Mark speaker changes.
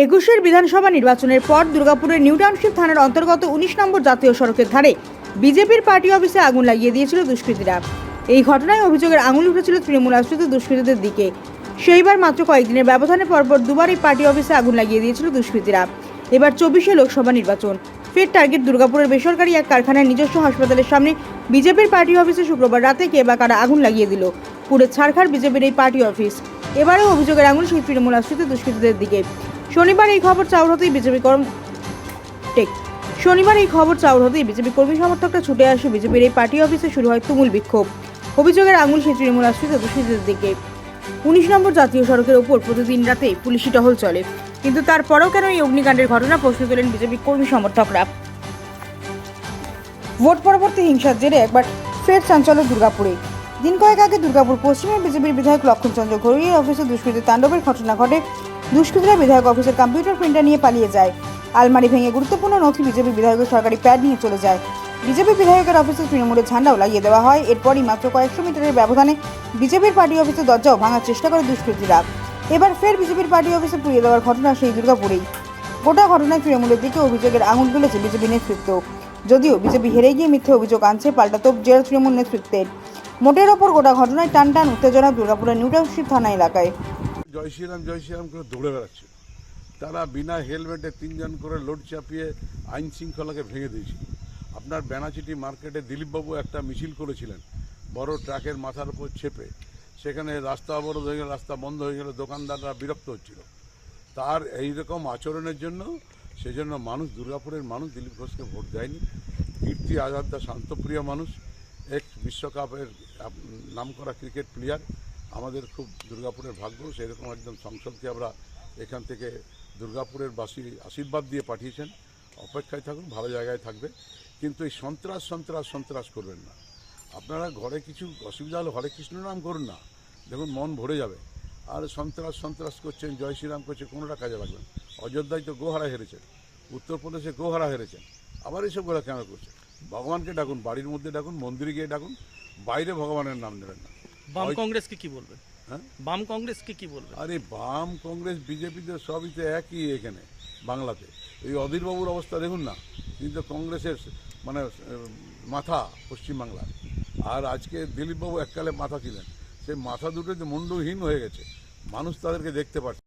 Speaker 1: একুশের বিধানসভা নির্বাচনের পর দুর্গাপুরের নিউ টাউনশিপ থানার অন্তর্গত উনিশ নম্বর জাতীয় সড়কের ধারে বিজেপির পার্টি অফিসে আগুন লাগিয়ে দিয়েছিল দুষ্কৃতীরা। এই ঘটনায় অভিযোগের আঙুল উঠেছিল তৃণমূল আশ্রিত দুষ্কৃতীদের দিকে। সেইবার মাত্র কয়েকদিনের ব্যবধানে পরপর দুবার এই পার্টি অফিসে আগুন লাগিয়ে দিয়েছিল দুষ্কৃতীরা। এবার চব্বিশে লোকসভা নির্বাচন। ফের টার্গেট দুর্গাপুরের বেসরকারি এক কারখানার নিজস্ব হাসপাতালের সামনে বিজেপির পার্টি অফিসে শুক্রবার রাতে কে বা কারা আগুন লাগিয়ে দিল। পুরো ছাড়খাড় বিজেপির এই পার্টি অফিস। এবারেও অভিযোগের আঙুল সেই তৃণমূল আশ্রিত দুষ্কৃতীদের দিকে। শনিবার এই খবর চাউর হতেই বিজেপি কর্ম টেক। শনিবার এই খবর চাউর হতেই বিজেপি কর্মী সমর্থকরা ছুটে আসে বিজেপির এই পার্টি অফিসে, শুরু হয় তুমুল বিক্ষোভ। অভিযোগের আঙুল সেই তৃণমূল আশ্রিত দুষ্কৃতীদের দিকে। উনিশ নম্বর জাতীয় সড়কের ওপর প্রতিদিন রাতে পুলিশি টহল চলে। কিন্তু তারপরেও কেন এই অগ্নিকাণ্ডের ঘটনা প্রশ্ন তোলেন বিজেপি কর্মী সমর্থকরা? ভোট পরবর্তী হিংসার জেরে একবার ফের চাঞ্চল্য দুর্গাপুরে। দিন কয়েক আগে দুর্গাপুর পশ্চিমে বিজেপির বিধায়ক লক্ষণচন্দ্র ঘরুইয়ের অফিসে দুষ্কৃতী তাণ্ডবের ঘটনা ঘটে। দুষ্কৃতীরা বিধায়ক অফিসের কম্পিউটার প্রিন্টার নিয়ে পালিয়ে যায়। আলমারি ভেঙে গুরুত্বপূর্ণ নথি বিজেপি বিধায়কের সরকারি প্যাড নিয়ে চলে যায়। বিজেপি বিধায়কের অফিসে তৃণমূলের ঝান্ডাও লাগিয়ে দেওয়া হয়। এরপরই মাত্র কয়েকশো মিটারের ব্যবধানে বিজেপির পার্টি অফিসের দরজাও ভাঙার চেষ্টা করে দুষ্কৃতীরা। এবার ফের বিজেপির পার্টি অফিসে পুড়িয়ে দেওয়ার ঘটনা সেই দুর্গাপুরেই। গোটা ঘটনায় তৃণমূলের দিকে অভিযোগের আঙুল তুলেছে বিজেপি নেতৃত্ব। যদিও বিজেপি হেরে গিয়ে মিথ্যে অভিযোগ আনছে পাল্টা তোপ জেলা তৃণমূল নেতৃত্বের। মোটের ওপর গোটা ঘটনায় টান টান উত্তেজনা দুর্গাপুরের নিউ টাউনশিপ থানা এলাকায়।
Speaker 2: জয় শ্রীরাম জয় শ্রীরাম করে দৌড়ে বেড়াচ্ছে তারা বিনা হেলমেটে তিনজন করে লোড চাপিয়ে আইন শৃঙ্খলাকে ভেঙে দিয়েছিল। আপনার বেনাচিটি মার্কেটে দিলীপবাবু একটা মিছিল করেছিলেন, বড় ট্রাকের মাথার উপর চেপে সেখানে রাস্তা অবরোধ হয়ে গেল, রাস্তা বন্ধ হয়ে গেল, দোকানদাররা বিরক্ত হচ্ছিল। তার এই রকম আচরণের জন্য, সেজন্য মানুষ, দুর্গাপুরের মানুষ দিলীপ ঘোষকে ভোট দেয়নি। কীর্তি আজাদা শান্তপ্রিয় মানুষ এক বিশ্বকাপের আপ- নামকরা ক্রিকেট প্লেয়ার আমাদের খুব দুর্গাপুরের ভাগ্য, সেরকম একজন সংসদকে আমরা এখান থেকে দুর্গাপুরের বাসী আশীর্বাদ দিয়ে পাঠিয়েছেন। অপেক্ষায় থাকুন, ভালো জায়গায় থাকবে। কিন্তু এই সন্ত্রাস সন্ত্রাস সন্ত্রাস করবেন না। আপনারা ঘরে কিছু অসুবিধা হলে হরে কৃষ্ণ নাম করুন না। দেখুন, মন ভরে যাবে। আর সন্ত্রাস সন্ত্রাস করছেন, জয় শ্রীরাম করছে, কোনোটা কাজে লাগবে না। অযোধ্যায় তো গোহারা হেরেছেন, উত্তরপ্রদেশে গোহারা হেরেছেন। আবার এইসব গোলা কেন করছেন? ভগবানকে ডাকুন, বাড়ির মধ্যে ডাকুন, মন্দিরে গিয়ে ডাকুন, বাইরে ভগবানের নাম নেবেন না।
Speaker 3: বাম কংগ্রেসকে কি বলবে?
Speaker 2: হ্যাঁ?
Speaker 3: বাম কংগ্রেসকে কি বলবে?
Speaker 2: আরে বাম কংগ্রেস বিজেপিতে সবই তো একই এখানে বাংলাতে। এই অধীরবাবুর অবস্থা দেখুন না তিনি তো কংগ্রেসের মানে মাথা পশ্চিমবাংলার। আর আজকে দিলীপবাবু এককালে মাথা ছিলেন। সেই মাথা দুটো যে মুন্ডহীন হয়ে গেছে। মানুষ তাদেরকে দেখতে পাচ্ছে